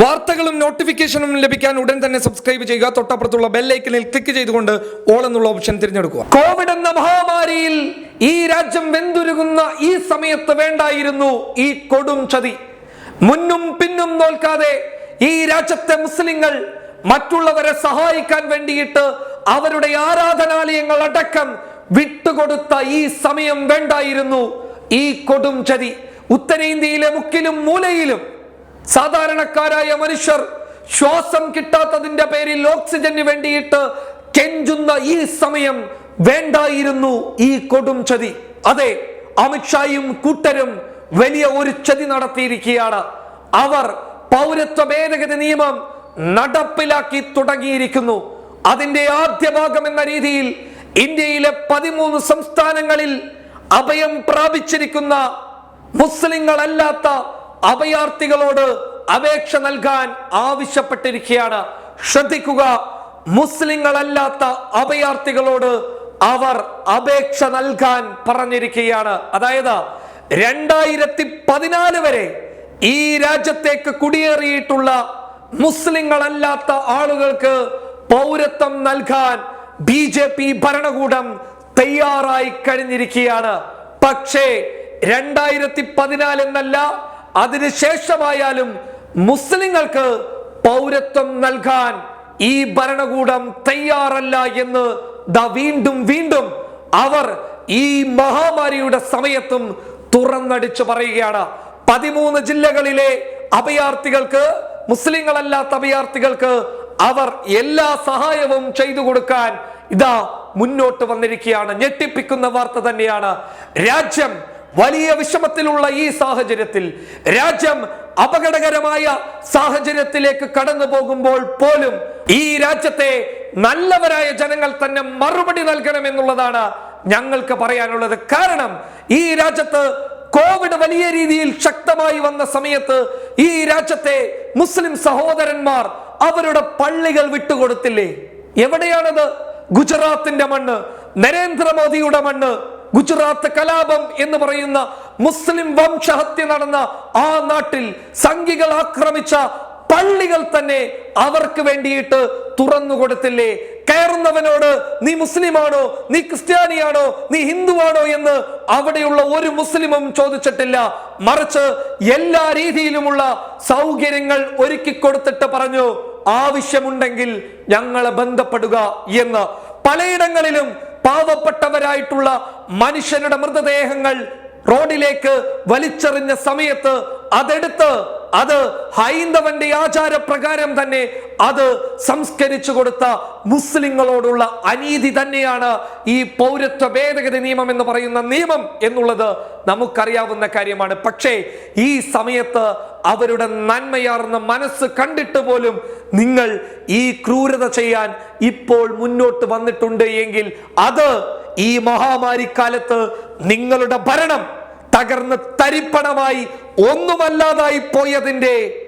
വാർത്തകളും നോട്ടിഫിക്കേഷനും ലഭിക്കാൻ ഉടൻ തന്നെ സബ്സ്ക്രൈബ് ചെയ്യുക. തൊട്ടപ്പുറത്തുള്ള ബെല്ലൈക്കനിൽ ക്ലിക്ക് ചെയ്തുകൊണ്ട് ഓൾ എന്നുള്ള ഓപ്ഷൻ തിരഞ്ഞെടുക്കുക. കോവിഡ് എന്ന മഹാമാരിയിൽ ഈ രാജ്യം വെന്തുരുകുന്ന ഈ സമയത്ത് വേണ്ടായിരുന്നു ഈ കൊടും ചതി. മുന്നും പിന്നും നോൽക്കാതെ ഈ രാജ്യത്തെ മുസ്ലിങ്ങൾ മറ്റുള്ളവരെ സഹായിക്കാൻ വേണ്ടിയിട്ട് അവരുടെ ആരാധനാലയങ്ങൾ അടക്കം വിട്ടുകൊടുത്ത ഈ സമയം വേണ്ടായിരുന്നു ഈ കൊടും ചതി. ഉത്തരേന്ത്യയിലെ മുക്കിലും മൂലയിലും സാധാരണക്കാരായ മനുഷ്യർ ശ്വാസം കിട്ടാത്തതിന്റെ പേരിൽ ഓക്സിജന് വേണ്ടിയിട്ട് കെഞ്ചുന്ന ഈ സമയം വേണ്ടായിരുന്നു ഈ കൊടും ചതി. അതെ അമിത്ഷായും കൂട്ടരും വലിയ ഒരു ചതി നടത്തിയിരിക്കുകയാണ്. അവർ പൗരത്വ ഭേദഗതി നിയമം നടപ്പിലാക്കി തുടങ്ങിയിരിക്കുന്നു. അതിന്റെ ആദ്യ ഭാഗം എന്ന രീതിയിൽ ഇന്ത്യയിലെ പതിമൂന്ന് സംസ്ഥാനങ്ങളിൽ അഭയം പ്രാപിച്ചിരിക്കുന്ന മുസ്ലിങ്ങളല്ലാത്ത അഭയാർത്ഥികളോട് അപേക്ഷ നൽകാൻ ആവശ്യപ്പെട്ടിരിക്കുകയാണ്. ശ്രദ്ധിക്കുക മുസ്ലിങ്ങളല്ലാത്ത അഭയാർത്ഥികളോട് അവർ അപേക്ഷ നൽകാൻ പറഞ്ഞിരിക്കുകയാണ്. അതായത് രണ്ടായിരത്തി പതിനാല് വരെ ഈ രാജ്യത്തേക്ക് കുടിയേറിയിട്ടുള്ള മുസ്ലിങ്ങളല്ലാത്ത ആളുകൾക്ക് പൗരത്വം നൽകാൻ ബി ജെ പി ഭരണകൂടം തയ്യാറായി കഴിഞ്ഞിരിക്കുകയാണ്. പക്ഷേ രണ്ടായിരത്തി പതിനാല് എന്നല്ല അതിനുശേഷമായാലും മുസ്ലിങ്ങൾക്ക് പൗരത്വം നൽകാൻ ഈ ഭരണകൂടം തയ്യാറല്ല എന്ന് ദ വീണ്ടും വീണ്ടും അവർ ഈ മഹാമാരിയുടെ സമയത്തും തുറന്നടിച്ചു പറയുകയാണ്. പതിമൂന്ന് ജില്ലകളിലെ അഭയാർത്ഥികൾക്ക് മുസ്ലിങ്ങളല്ലാത്ത അഭയാർത്ഥികൾക്ക് അവർ എല്ലാ സഹായവും ചെയ്തു കൊടുക്കാൻ ഇതാ മുന്നോട്ട് വന്നിരിക്കുകയാണ്. ഞെട്ടിപ്പിക്കുന്ന വാർത്ത തന്നെയാണ്. രാജ്യം വലിയ വിഷമത്തിലുള്ള ഈ സാഹചര്യത്തിൽ രാജ്യം അപകടകരമായ സാഹചര്യത്തിലേക്ക് കടന്നു പോകുമ്പോൾ പോലും ഈ രാജ്യത്തെ നല്ലവരായ ജനങ്ങൾ തന്നെ മറുപടി നൽകണം എന്നുള്ളതാണ് ഞങ്ങൾക്ക് പറയാനുള്ളത്. കാരണം ഈ രാജ്യത്ത് കോവിഡ് വലിയ രീതിയിൽ ശക്തമായി വന്ന സമയത്ത് ഈ രാജ്യത്തെ മുസ്ലിം സഹോദരന്മാർ അവരുടെ പള്ളികൾ വിട്ടുകൊടുത്തില്ലേ? എവിടെയാണത്? ഗുജറാത്തിന്റെ മണ്ണ് നരേന്ദ്രമോദിയുടെ മണ്ണ്. ഗുജറാത്ത് കലാപം എന്ന് പറയുന്ന മുസ്ലിം വംശഹത്യ നടന്ന ആ നാട്ടിൽ സംഘികൾ ആക്രമിച്ച പള്ളികൾ തന്നെ അവർക്ക് വേണ്ടിയിട്ട് തുറന്നു കൊടുത്തില്ലേ? കയറുന്നവനോട് നീ മുസ്ലിമാണോ? നീ ക്രിസ്ത്യാനിയാണോ? നീ ഹിന്ദുവാണോ? എന്ന് അവിടെയുള്ള ഒരു മുസ്ലിമും ചോദിച്ചിട്ടില്ല. മറിച്ച് എല്ലാ രീതിയിലുമുള്ള സൗകര്യങ്ങൾ ഒരുക്കി കൊടുത്തിട്ട് പറഞ്ഞു ആവശ്യമുണ്ടെങ്കിൽ ഞങ്ങളെ ബന്ധപ്പെടുക എന്ന്. പലയിടങ്ങളിലും പാവപ്പെട്ടവരായിട്ടുള്ള മനുഷ്യരുടെ മൃതദേഹങ്ങൾ റോഡിലേക്ക് വലിച്ചെറിഞ്ഞ സമയത്ത് അതെടുത്ത് അത് ഹൈന്ദവന്റെ ആചാരപ്രകാരം തന്നെ അത് സംസ്കരിച്ചു കൊടുത്ത മുസ്ലിങ്ങളോടുള്ള അനീതി തന്നെയാണ് ഈ പൗരത്വ ഭേദഗതി നിയമം എന്ന് പറയുന്ന നിയമം എന്നുള്ളത് നമുക്കറിയാവുന്ന കാര്യമാണ്. പക്ഷേ ഈ സമയത്ത് അവരുടെ നന്മയാർന്ന മനസ്സ് കണ്ടിട്ട് പോലും നിങ്ങൾ ഈ ക്രൂരത ചെയ്യാൻ ഇപ്പോൾ മുന്നോട്ട് വന്നിട്ടുണ്ട് എങ്കിൽ അത് ഈ മഹാമാരി കാലത്ത് നിങ്ങളുടെ ഭരണം തകർന്ന് തരിപ്പണമായി ഒന്നുമല്ലാതായി പോയതിന്റെ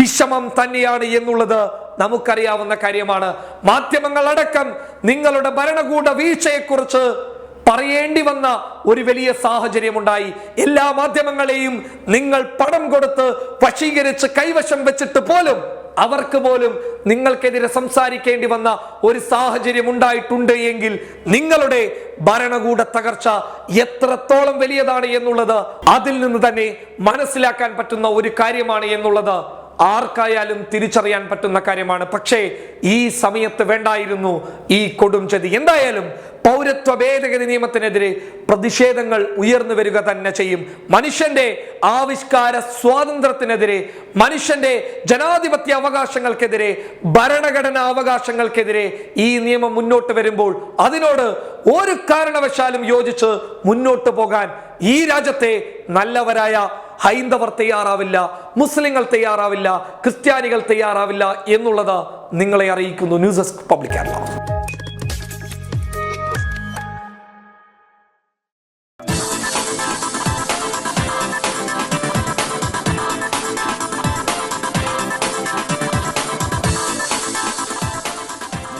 വിഷമം തന്നെയാണ് എന്നുള്ളത് നമുക്കറിയാവുന്ന കാര്യമാണ്. മാധ്യമങ്ങളടക്കം നിങ്ങളുടെ ഭരണകൂട വീഴ്ചയെക്കുറിച്ച് പറയേണ്ടി വന്ന ഒരു വലിയ സാഹചര്യമുണ്ടായി. എല്ലാ മാധ്യമങ്ങളെയും നിങ്ങൾ പണം കൊടുത്ത് വശീകരിച്ച് കൈവശം വെച്ചിട്ട് പോലും അവർക്ക് പോലും നിങ്ങൾക്കെതിരെ സംസാരിക്കേണ്ടി വന്ന ഒരു സാഹചര്യം ഉണ്ടായിട്ടുണ്ട് എങ്കിൽ നിങ്ങളുടെ ഭരണകൂട തകർച്ച എത്രത്തോളം വലിയതാണ് എന്നുള്ളത് അതിൽ നിന്ന് തന്നെ മനസ്സിലാക്കാൻ പറ്റുന്ന ഒരു കാര്യമാണ് എന്നുള്ളത് ആർക്കായാലും തിരിച്ചറിയാൻ പറ്റുന്ന കാര്യമാണ്. പക്ഷേ ഈ സമയത്ത് വേണ്ടായിരുന്നു ഈ കൊടും ചതി. എന്തായാലും പൗരത്വ ഭേദഗതി നിയമത്തിനെതിരെ പ്രതിഷേധങ്ങൾ ഉയർന്നു വരിക തന്നെ ചെയ്യും. മനുഷ്യന്റെ ആവിഷ്കാര സ്വാതന്ത്ര്യത്തിനെതിരെ മനുഷ്യന്റെ ജനാധിപത്യ അവകാശങ്ങൾക്കെതിരെ ഭരണഘടനാ അവകാശങ്ങൾക്കെതിരെ ഈ നിയമം മുന്നോട്ട് വരുമ്പോൾ അതിനോട് ഒരു കാരണവശാലും യോജിച്ച് മുന്നോട്ട് പോകാൻ ഈ രാജ്യത്തെ നല്ലവരായ ഹൈന്ദവർ തയ്യാറാവില്ല മുസ്ലിങ്ങൾ തയ്യാറാവില്ല ക്രിസ്ത്യാനികൾ തയ്യാറാവില്ല എന്നുള്ളത് നിങ്ങളെ അറിയിക്കുന്നു. News desk public